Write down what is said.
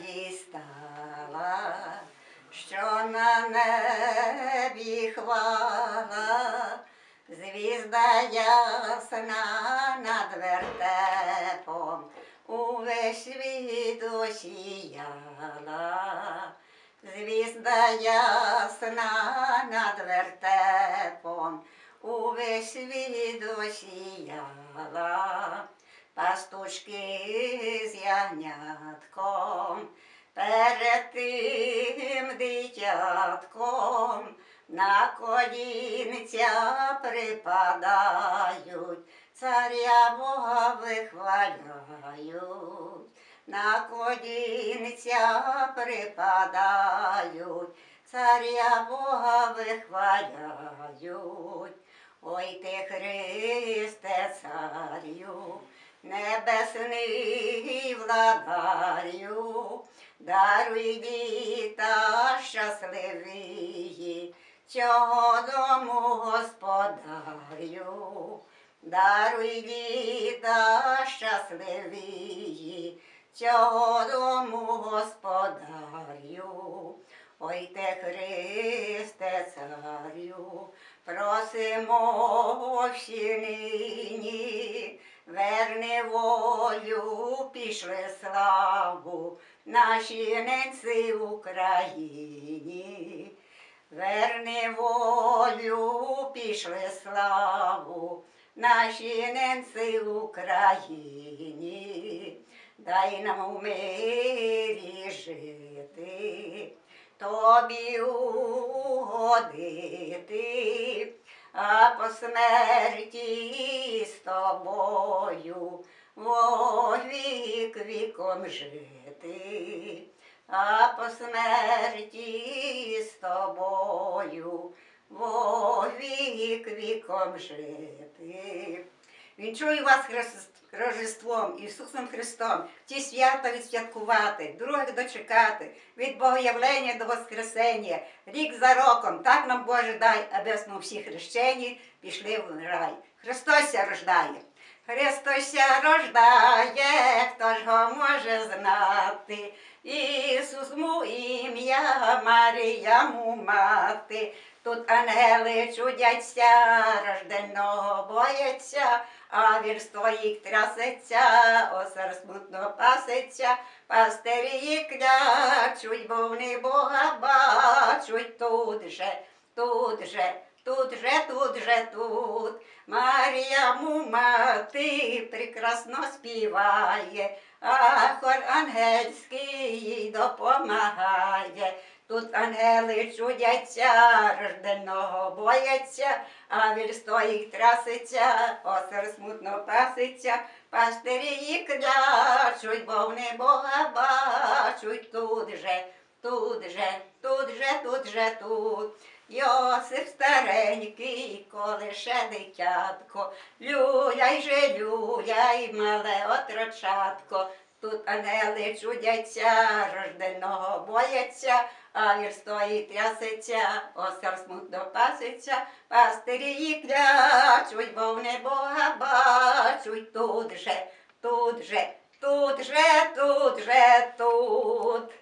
дістала, що на небі хвала, звізда ясна над вертепом, увесь світ осіяла. Звізда ясна над вертепом, увесь світ осіяла. Пастушки з ягнятком, перед тим дитятком, на колінця припадають, царя Бога вихваляють, на колінця припадають, царя Бога вихваляють. Ой ти Христе царю, небесний владарю, даруй діта щасливії, цього дому господарю, даруй діта щасливії, цього дому господарю. Ой те Христе царю, просимо всі верни волю, пішли славу нашій ненці Україні. Верни волю, пішли славу нашій ненці Україні. Дай нам у мирі жити тобі угодити, а по смерті тобою вовік віком жити, а по смерті з тобою вовік віком жити. Вінчую вас Рождеством, Ісусом Христом, ті свята відсвяткувати, других дочекати, від Богоявлення до Воскресення, рік за роком, так нам Боже дай, аби ми всі хрещені пішли в рай. Христос ся рождає. Христос ся рождає, хто ж його може знати? Ісус му ім'я, Марія му мати. Тут ангели чудяться, рожденого бояться, а вір стоїть трясеться, осар смутно паситься, пастирі клячуть, бо вони Бога бачуть тут же, тут же, тут же, тут же, тут. Марія мати прекрасно співає, а хор ангельський їй допомагає. Тут ангели чудяться, рожденого бояться, а вір стоїть трясеться, осер смутно паситься, пастирі її клячуть, бо вони Бога бачуть тут же, тут же, тут же, тут же, тут. Йосип старенький, коли ще дитятко, люляй же, люляй, мале отрочатко. Тут анели чудяться, рожденого бояться, а вір стоїть трясеться, осар смутно паситься, пастирі її клячуть, бо в небога бачуть тут же, тут же, тут же, тут же, тут.